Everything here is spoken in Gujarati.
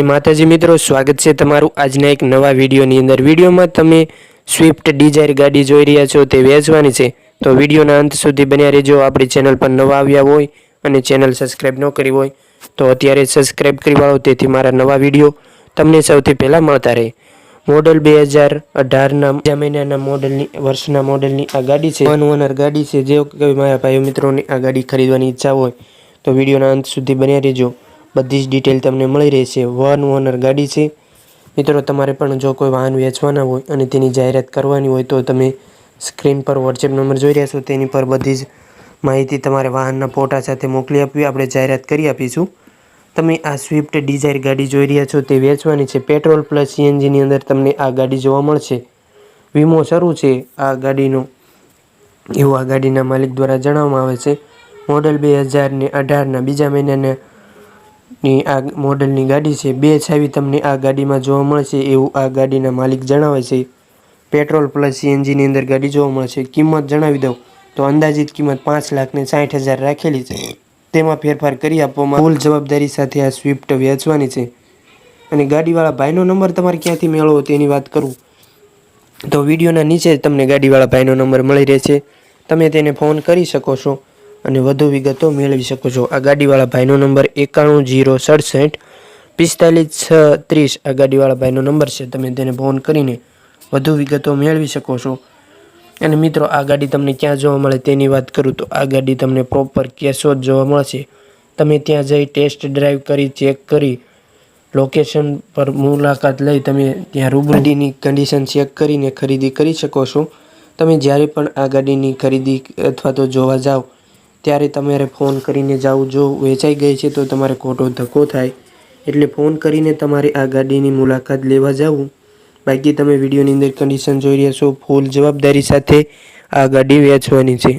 જય માતાજી મિત્રો, સ્વાગત છે તમારું આજના એક નવા વિડીયોની અંદર. વિડીયોમાં તમે સ્વિફ્ટ ડિઝાયર ગાડી જોઈ રહ્યા છો, તે વેચવાની છે. તો વિડીયોના અંત સુધી બન્યા રહેજો. આપણી ચેનલ પર નવા આવ્યા હોય અને ચેનલ સબસ્ક્રાઈબ ન કરી હોય, તો અત્યારે સબસ્ક્રાઈબ કરી વાળો, તેથી મારા નવા વીડિયો તમને સૌથી પહેલાં મળતા રહે. મોડલ બે હજાર અઢારના મહિનાના મોડલની, વર્ષના મોડલની આ ગાડી છે. વન ઓનર ગાડી છે. જે મારા ભાઈઓ મિત્રોને આ ગાડી ખરીદવાની ઈચ્છા હોય, તો વિડીયોના અંત સુધી બન્યા રહેજો. બધી જ ડિટેલ તમને મળી રહેશે. વન ઓનર ગાડી છે. મિત્રો, તમારે પણ જો કોઈ વાહન વેચવાના હોય અને તેની જાહેરાત કરવાની હોય તો તમે સ્ક્રીન પર વોટ્સએપ નંબર જોઈ રહ્યા છો. તેની પર બધી જ માહિતી તમારે વાહનના ફોટા સાથે મોકલી આપવી. આપણે જાહેરાત કરી આપીશું. તમે આ સ્વિફ્ટ ડિઝાયર ગાડી જોઈ રહ્યા છો. તે વેચવાની છે. પેટ્રોલ પ્લસ સીએનજીની અંદર તમને આ ગાડી જોવા મળશે. વીમો શરૂ છે. આ ગાડીનો, એવું આ ગાડીના માલિક દ્વારા જણાવવામાં આવે છે. મોડલ બે હજારને અઢારના બીજા મહિનાના ની આ મોડલની ગાડી છે. બે છાવી તમને આ ગાડીમાં જોવા મળશે એવું આ ગાડીના માલિક જણાવે છે. પેટ્રોલ પ્લસ સીએનજીની અંદર ગાડી જોવા મળશે. કિંમત જણાવી દઉં. તો અંદાજિત કિંમત પાંચ લાખને સાઠ હજાર રાખેલી છે. તેમાં ફેરફાર કરી આપવામાં ફૂલ જવાબદારી સાથે આ સ્વિફ્ટ વેચવાની છે. અને ગાડીવાળા ભાઈનો નંબર તમારે ક્યાંથી મેળવો તેની વાત કરું. તો વિડીયોના નીચે તમને ગાડીવાળા ભાઈનો નંબર મળી રહેશે. તમે તેને ફોન કરી શકો છો. અને વધુ વિગતો મેળવી શકો છો. આ ગાડીવાળા ભાઈનો નંબર એકાણું જીરો સડસઠ પિસ્તાલીસ છ ત્રીસ. આ ગાડીવાળા ભાઈનો નંબર છે. તમે તેને ફોન કરીને વધુ વિગતો મેળવી શકો છો. અને મિત્રો, આ ગાડી તમને ક્યાં જોવા મળે તેની વાત કરું તો આ ગાડી તમને પ્રોપર કેશોદ જોવા મળશે. તમે ત્યાં જઈ ટેસ્ટ ડ્રાઈવ કરી ચેક કરી લોકેશન પર મુલાકાત લઈ તમે ત્યાં રૂબરૂડીની કન્ડિશન ચેક કરીને ખરીદી કરી શકો છો. તમે જ્યારે પણ આ ગાડીની ખરીદી અથવા તો જોવા જાઓ ત્યારે તમારે ફોન કરીને જાઓ જો વેચાઈ ગઈ છે તો તમારે ખોટો ધક્કો થાય. એટલે ફોન કરીને તમારે આ ગાડીની મુલાકાત લેવા જવું. બાકી તમે વિડીયોની અંદર કન્ડિશન જોઈ રહ્યા છો. ફૂલ જવાબદારી સાથે આ ગાડી વેચવાની છે.